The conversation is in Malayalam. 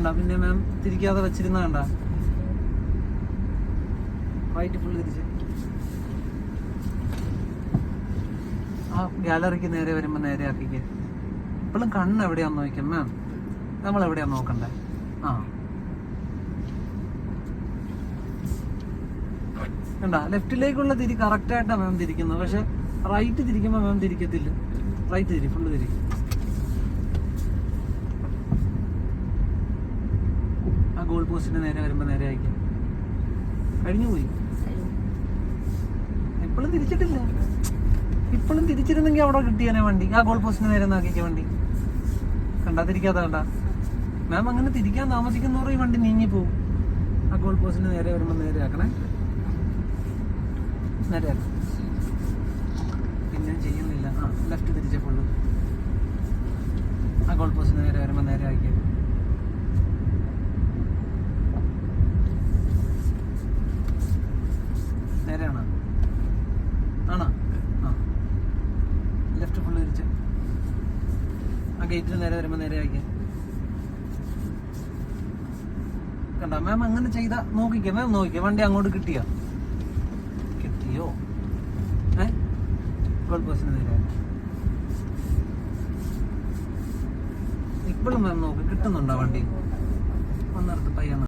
കണ്ട. പിന്നെ മാം തിരിക്കാതെ വെച്ചിരുന്ന കണ്ട. വൈറ്റ് ഫുള്ള് തിരിച്ച്. ആ ഗാലറിക്ക് നേരെ വരുമ്പോ നേരെ ആക്കിക്ക്. ഇപ്പോഴും കണ്ണ് എവിടെയാന്ന് നോക്കാം മാം നമ്മൾ എവിടെയാ നോക്കണ്ടേ? ആ. കണ്ട ലെഫ്റ്റിലേക്കുള്ള തിരി കറക്റ്റ് ആയിട്ടാണ് മാം തിരിക്കുന്നത്. പക്ഷെ റൈറ്റ് തിരിക്കുമ്പോൾ മാം തിരിക്കത്തില്ല. റൈറ്റ് തിരി ഫുള്ള് തിരി. ആ ഗോൾ പോസ്റ്റിന്റെ നേരെ വരുമ്പോ നേരെ അയക്കും. കഴിഞ്ഞു പോയി. ഇപ്പോഴും തിരിച്ചിട്ടില്ല. ഇപ്പോഴും തിരിച്ചിരുന്നെങ്കിൽ അവിടെ കിട്ടിയാനേ വണ്ടി. ആ ഗോൾ പോസ്റ്റിന്റെ നേരെ നാക്കിക്ക വണ്ടി. കണ്ടാ തിരിക്കാത്ത കണ്ട. മാം അങ്ങനെ തിരിക്കാൻ താമസിക്കുന്നവർ ഈ വണ്ടി നീങ്ങി പോകും ആ ഗോൾ പോസ്റ്റിന്റെ നേരെ വരുമ്പോ നേരെ ആക്കണേ. നേരെ ആക്കണം പിന്നെ ചെയ്യുന്നില്ല. ആ ലെഫ്റ്റ് തിരിച്ച ആ ഗോൾ പോസ്റ്റിന് നേരെ വരുമ്പോ നേരെ ആക്കിയത് ലെഫ്റ്റ് ഫുള്ള് തിരിച്ച്. ആ ഗേറ്റിന് നേരെ വരുമ്പോൾ നേരെ ആക്കിയ കണ്ട? മാം അങ്ങനെ ചെയ്ത നോക്കിക്കാം. മാം നോക്കിക്കാം. വണ്ടി അങ്ങോട്ട് കിട്ടിയോ? കിട്ടിയോ? ഏ? പോസ്റ്റിന് നേരെ ഇപ്പോഴും മാം നോക്ക്. കിട്ടുന്നുണ്ടോ വണ്ടി? ഒന്നിടത്ത് പയ്യാണ്